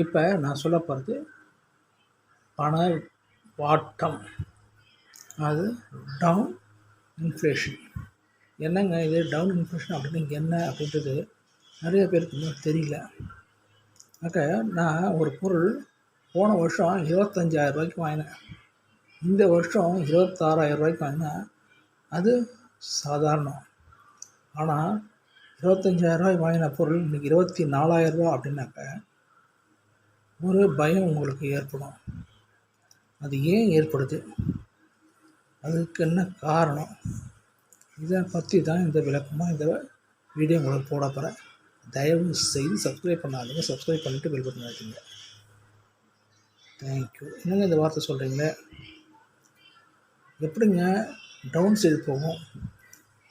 இப்போ நான் சொல்ல போகிறது பண வாட்டம். அது டவுன் இன்ஃப்ளேஷன் என்னங்க இது டவுன் இன்ஃப்ளேஷன் அப்படின்னு என்ன அப்படின்றது நிறைய பேருக்கு இன்னும் தெரியல. ஆக நான் ஒரு பொருள் போன வருஷம் இருபத்தஞ்சாயிரம் ரூபாய்க்கு வாங்கினேன். இந்த வருஷம் இருபத்தாறாயிரம் ரூபாய்க்கு வாங்கினேன் அது சாதாரணம். ஆனால் இருபத்தஞ்சாயிரரூவாய் வாங்கின பொருள் இன்றைக்கி இருபத்தி நாலாயிரரூவா அப்படின்னாக்க ஒரு பயம் உங்களுக்கு ஏற்படும். அது ஏன் ஏற்படுது? அதுக்கு என்ன காரணம்? இதை பற்றி தான் இந்த விளக்கமாக இந்த வீடியோ உங்களுக்கு போட போகிறேன் தயவு செய்து சப்ஸ்கிரைப் பண்ணாதீங்க. சப்ஸ்கிரைப் பண்ணிவிட்டு பில் பண்ணி வச்சுங்க தேங்க்யூ என்னங்க இந்த வார்த்தை சொல்கிறீங்களே எப்படிங்க டவுன் சைடு போகும்?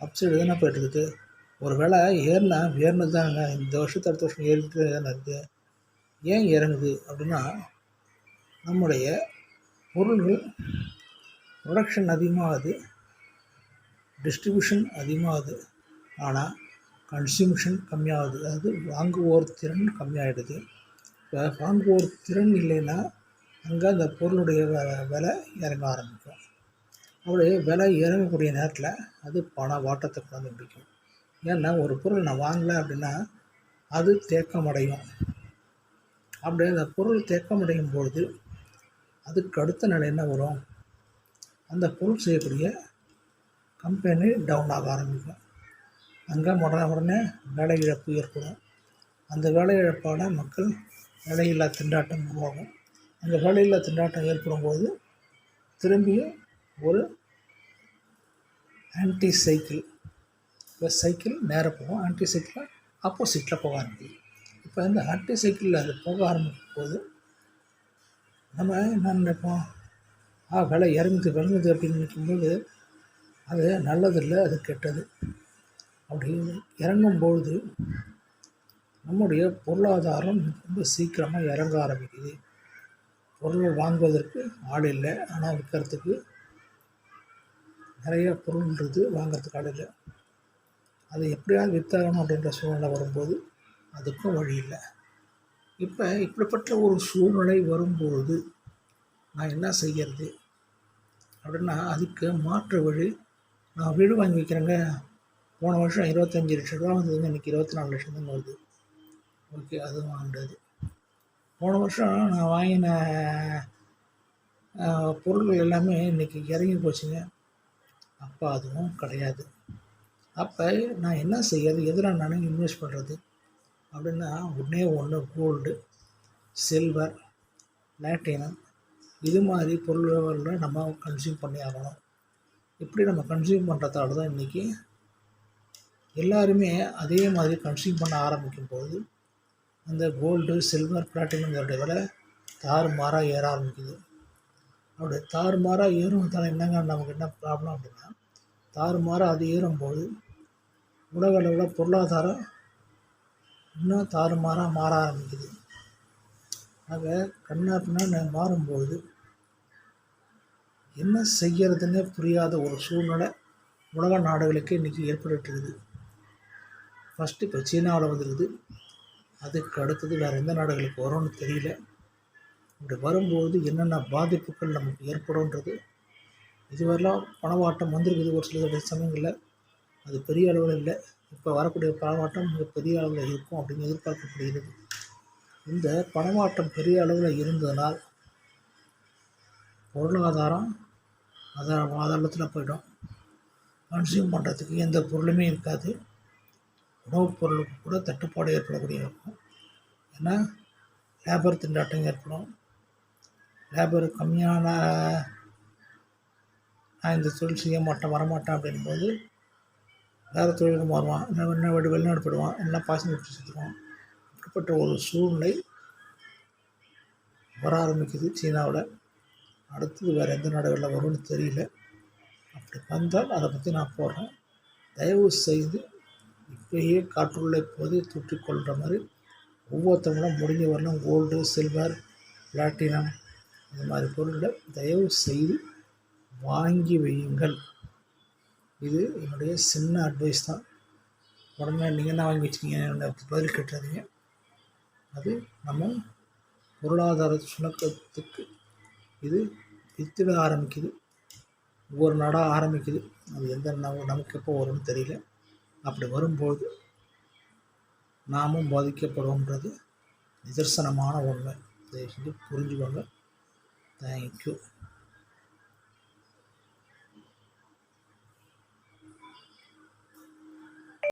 அப் சைடு தானே போயிட்டுருக்குது ஒரு வேளை ஏறினா ஏறினது தானுங்க இந்த வருஷத்து அடுத்த வருஷம் ஏறிட்டு தானே இருக்குது. ஏன் இறங்குது அப்படின்னா நம்முடைய பொருள்கள் ப்ரொடக்ஷன் அதிகமாகுது டிஸ்ட்ரிபியூஷன் அதிகமாகுது ஆனால் கன்சியூமிஷன் கம்மியாகுது. அதாவது வாங்குவோர் திறன் கம்மியாகிடுது இப்போ வாங்குவோர் திறன் இல்லைன்னா அங்கே அந்த பொருளுடைய விலை இறங்க ஆரம்பிக்கும். அப்படி விலை இறங்கக்கூடிய நேரத்தில் அது பண வாட்டத்தை கொண்டாந்து பிடிக்கும் ஏன்னா ஒரு பொருள் நான் வாங்கலை அப்படின்னா அது தேக்கமடையும். அப்படி அந்த பொருள் தேக்கமடையும் பொழுது அதுக்கு அடுத்த நிலை என்ன வரும்? அந்த பொருள் செய்யக்கூடிய கம்பெனி டவுன் ஆக ஆரம்பிக்கும். அங்கே உடனே உடனே வேலை இழப்பு ஏற்படும். அந்த வேலை இழப்பால் மக்கள் வேலையில்லா திண்டாட்டம் உருவாகும். அந்த வேலையில்லா திண்டாட்டம் ஏற்படும் போது திரும்பியும் ஒரு ஆன்டி சைக்கிள் சைக்கிள் நேராக போகும் ஆன்டி சைக்கிள் ஆப்போசிட்டில் போக ஆரம்பிக்கும். இப்போ இந்த ஆன்டி சைக்கிளில் அது போக ஆரம்பிக்கும் போது நம்ம என்ன நினைப்போம்? ஆ விலை இறங்குது விளங்குது அப்படின்னு நினைக்கும்போது அது நல்லதில்லை அது கெட்டது. அப்படி இறங்கும்பொழுது நம்முடைய பொருளாதாரம் ரொம்ப சீக்கிரமாக இறங்க ஆரம்பிக்குது. பொருள் வாங்குவதற்கு ஆள் இல்லை ஆனால் விற்கிறதுக்கு நிறைய பொருள்ன்றது வாங்கிறதுக்கு ஆள் இல்லை. அதை எப்படியாவது விற்றாகணும் அப்படின்ற சூழ்நிலை வரும்போது அதுக்கும் வழி இல்லை. இப்போ இப்படிப்பட்ட ஒரு சூழ்நிலை வரும்போது நான் என்ன செய்கிறது அப்படின்னா அதுக்கு மாற்று வழி நான் வீடு வாங்கி வைக்கிறேங்க. போன வருஷம் இருபத்தஞ்சி லட்ச ரூபா வந்ததுங்க. இன்றைக்கி இருபத்தி நாலு லட்சம் தான் வருது. ஓகே அதுவும் வாங்கினது போன வருஷம் நான் வாங்கின பொருள்கள் எல்லாமே இன்றைக்கி இறங்கி போச்சுங்க. அப்போ அதுவும் கிடையாது. அப்போ நான் என்ன செய்யறது? எதில் நான் இன்வெஸ்ட் பண்ணுறது அப்படின்னா ஒன்றே ஒன்று கோல்டு சில்வர் பிளாட்டினம் இது மாதிரி பொருள்களை நம்ம கன்சியூம் பண்ணி ஆகணும். இப்படி நம்ம கன்சியூம் பண்ணுறதால தான் இன்றைக்கி எல்லாருமே அதே மாதிரி கன்சியூம் பண்ண ஆரம்பிக்கும் போது அந்த கோல்டு சில்வர் பிளாட்டினங்களுடைய விலை தாறுமாறாக ஏற ஆரம்பிக்குது. அப்படி தாறுமாறாக ஏறுவதால் என்னங்க நமக்கு என்ன ப்ராப்ளம் அப்படின்னா தாறுமாறாக அது ஏறும்போது உலக அளவில் பொருளாதாரம் இன்னும் தாறுமாறாக மாற ஆரம்பிக்குது. ஆக கண்ணாப்பின்னா மாறும்போது என்ன செய்கிறதுன்னே புரியாத ஒரு சூழ்நிலை உலக நாடுகளுக்கு இன்றைக்கி ஏற்பட்டுருக்குது ஃபஸ்ட்டு இப்போ சீனாவில் வந்துருக்குது. அதுக்கு அடுத்தது வேறு எந்த நாடுகளுக்கு வரும்னு தெரியல. இப்படி வரும்போது என்னென்ன பாதிப்புகள் நமக்கு ஏற்படும்ன்றது இதுவரெல்லாம் பணவாட்டம் வந்திருக்குது ஒரு சில சமயங்களில். அது பெரிய அளவில் இல்லை. இப்போ வரக்கூடிய பணவாட்டம் மிக பெரிய அளவில் இருக்கும் அப்படின்னு எதிர்பார்க்கப்படுகிறது. இந்த பணமாற்றம் பெரிய அளவில் இருந்ததனால் பொருளாதாரம் அதை ஆதாரத்தில் போயிடும். கன்சியூம் பண்ணுறதுக்கு எந்த பொருளுமே இருக்காது. உணவுப் பொருளுக்கு கூட தட்டுப்பாடு ஏற்படக்கூடிய இருக்கும். ஏன்னா லேபர் திண்டாட்டம் ஏற்படும். லேபர் கம்மியான நான் இந்த தொழில் செய்ய மாட்டேன் வரமாட்டேன் அப்படின்போது வேறு தொழிலுக்கு மாறுவான் என்ன வெளிநாடு வெளிநாடு போயிடுவான் எல்லாம் பாசம் விட்டு சுற்றுவான். அப்படிப்பட்ட ஒரு சூழ்நிலை வர ஆரம்பிக்குது சீனாவில். அடுத்தது வேறு எந்த நாடுகளில் வரும்னு தெரியல. அப்படி வந்தால் அதை பற்றி நான் போடுறேன். தயவு செய்து இப்பயே காற்றுள்ள போதே கொள்கிற மாதிரி ஒவ்வொருத்தவங்களும் முடிஞ்ச வரலாம் கோல்டு சில்வர் பிளாட்டினம் இந்த மாதிரி பொருள்களை தயவு செய்து வாங்கி வையுங்கள். இது என்னுடைய சின்ன அட்வைஸ் தான். உடனே நீங்கள் என்ன வாங்கி வச்சுக்கீங்க பதில் கட்டுறதுங்க. அது நம்ம பொருளாதார சுணக்கத்துக்கு இது வித்திட ஆரம்பிக்குது. ஒவ்வொரு நாடாக ஆரம்பிக்குது. அது எந்த நமக்கு எப்போ வரும்னு தெரியல. அப்படி வரும்போது நாமும் பாதிக்கப்படுவோன்றது நிதர்சனமான உண்மை. தயவு செஞ்சு புரிஞ்சுக்கோங்க. தேங்க்யூ